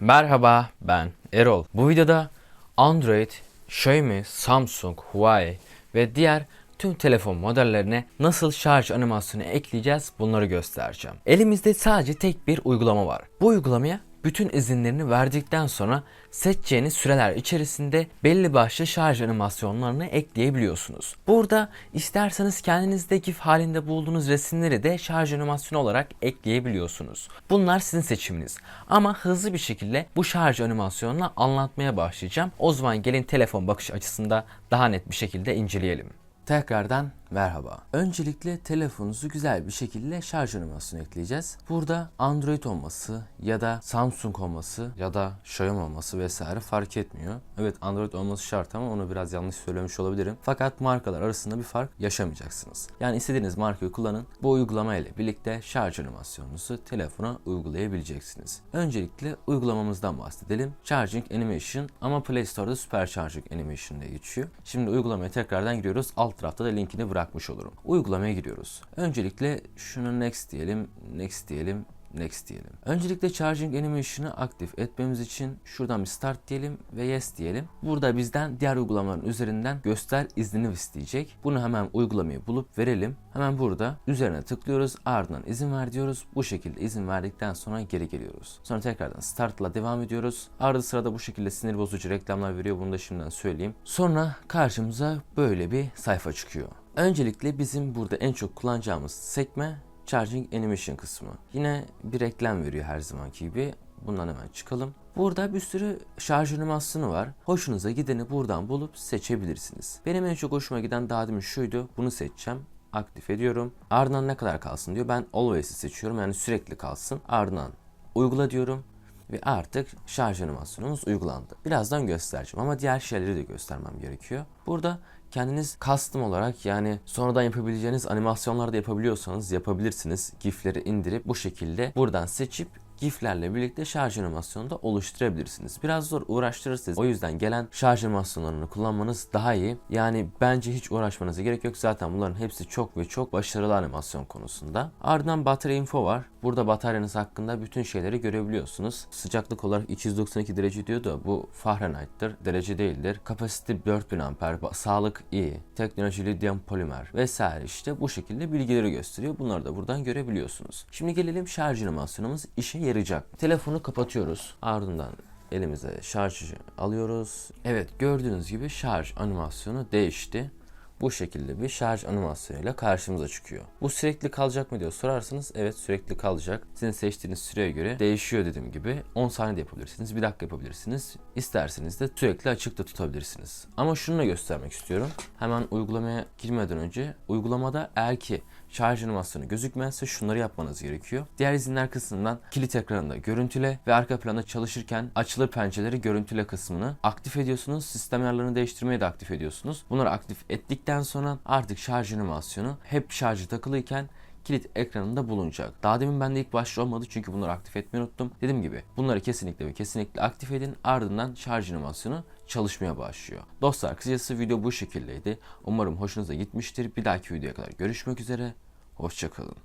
Merhaba ben Erol. Bu videoda Android, Xiaomi, Samsung, Huawei ve diğer tüm telefon modellerine nasıl şarj animasyonu ekleyeceğiz bunları göstereceğim. Elimizde sadece tek bir uygulama var. Bu uygulamaya bütün izinlerini verdikten sonra seçeceğiniz süreler içerisinde belli başlı şarj animasyonlarını ekleyebiliyorsunuz. Burada isterseniz kendinizde GIF halinde bulduğunuz resimleri de şarj animasyonu olarak ekleyebiliyorsunuz. Bunlar sizin seçiminiz. Ama hızlı bir şekilde bu şarj animasyonunu anlatmaya başlayacağım. O zaman gelin telefon bakış açısında daha net bir şekilde inceleyelim. Tekrardan merhaba. Öncelikle telefonunuzu güzel bir şekilde şarj animasyonu ekleyeceğiz. Burada Android olması ya da Samsung olması ya da Xiaomi olması vesaire fark etmiyor. Evet Android olması şart ama onu biraz yanlış söylemiş olabilirim. Fakat markalar arasında bir fark yaşamayacaksınız. Yani istediğiniz markayı kullanın. Bu uygulama ile birlikte şarj animasyonunuzu telefona uygulayabileceksiniz. Öncelikle uygulamamızdan bahsedelim. Charging Animation ama Play Store'da Super Charging Animation diye geçiyor. Şimdi uygulamaya tekrardan giriyoruz. Alt tarafta da linkini bırakmış olurum. Uygulamaya giriyoruz. Öncelikle şunu next diyelim, next diyelim, next diyelim. Öncelikle charging animation'ı aktif etmemiz için şuradan bir start diyelim ve yes diyelim. Burada bizden diğer uygulamaların üzerinden göster iznini isteyecek. Bunu hemen uygulamayı bulup verelim. Hemen burada üzerine tıklıyoruz. Ardından izin ver diyoruz. Bu şekilde izin verdikten sonra geri geliyoruz. Sonra tekrardan startla devam ediyoruz. Arada sırada bu şekilde sinir bozucu reklamlar veriyor. Bunu da şimdiden söyleyeyim. Sonra karşımıza böyle bir sayfa çıkıyor. Öncelikle bizim burada en çok kullanacağımız sekme Charging Animation kısmı. Yine bir reklam veriyor her zamanki gibi. Bundan hemen çıkalım. Burada bir sürü şarj animasyonu var. Hoşunuza gideni buradan bulup seçebilirsiniz. Benim en çok hoşuma giden daha demin şuydu. Bunu seçeceğim. Aktif ediyorum. Ardından ne kadar kalsın diyor. Ben always'i seçiyorum. Yani sürekli kalsın. Ardından uygula diyorum. Ve artık şarj animasyonumuz uygulandı. Birazdan göstereceğim ama diğer şeyleri de göstermem gerekiyor. Burada kendiniz custom olarak yani sonradan yapabileceğiniz animasyonlar da yapabiliyorsanız yapabilirsiniz. GIF'leri indirip bu şekilde buradan seçip GIF'lerle birlikte şarj animasyonu da oluşturabilirsiniz. Biraz zor uğraştırırsınız. O yüzden gelen şarj animasyonlarını kullanmanız daha iyi. Yani bence hiç uğraşmanıza gerek yok. Zaten bunların hepsi çok ve çok başarılı animasyon konusunda. Ardından batarya info var. Burada bataryanız hakkında bütün şeyleri görebiliyorsunuz. Sıcaklık olarak 292 derece diyor da bu Fahrenheit'tir. Derece değildir. Kapasite 4000 amper. Sağlık iyi. Teknoloji lityum polimer vesaire işte bu şekilde bilgileri gösteriyor. Bunları da buradan görebiliyorsunuz. Şimdi gelelim şarj animasyonumuz işe yarayacak. Telefonu kapatıyoruz. Ardından elimize şarjı alıyoruz. Evet gördüğünüz gibi şarj animasyonu değişti. Bu şekilde bir şarj animasyonuyla karşımıza çıkıyor. Bu sürekli kalacak mı diyor sorarsanız evet sürekli kalacak. Sizin seçtiğiniz süreye göre değişiyor dediğim gibi. 10 saniyede yapabilirsiniz, 1 dakika yapabilirsiniz. İsterseniz de sürekli açıkta tutabilirsiniz. Ama şunu da göstermek istiyorum. Hemen uygulamaya girmeden önce uygulamada eğer ki şarj animasyonu gözükmezse şunları yapmanız gerekiyor. Diğer izinler kısmından kilit ekranında görüntüle ve arka planda çalışırken açılı pencereleri görüntüle kısmını aktif ediyorsunuz. Sistem ayarlarını değiştirmeyi de aktif ediyorsunuz. Bunları aktif ettikten sonra artık şarj animasyonu hep şarjı takılıyken kilit ekranında bulunacak. Daha demin bende ilk başta olmadı çünkü bunları aktif etmeyi unuttum. Dediğim gibi bunları kesinlikle ve kesinlikle aktif edin. Ardından şarj animasyonu çalışmaya başlıyor. Dostlar kısacası video bu şekildeydi. Umarım hoşunuza gitmiştir. Bir dahaki videoya kadar görüşmek üzere. Hoşçakalın.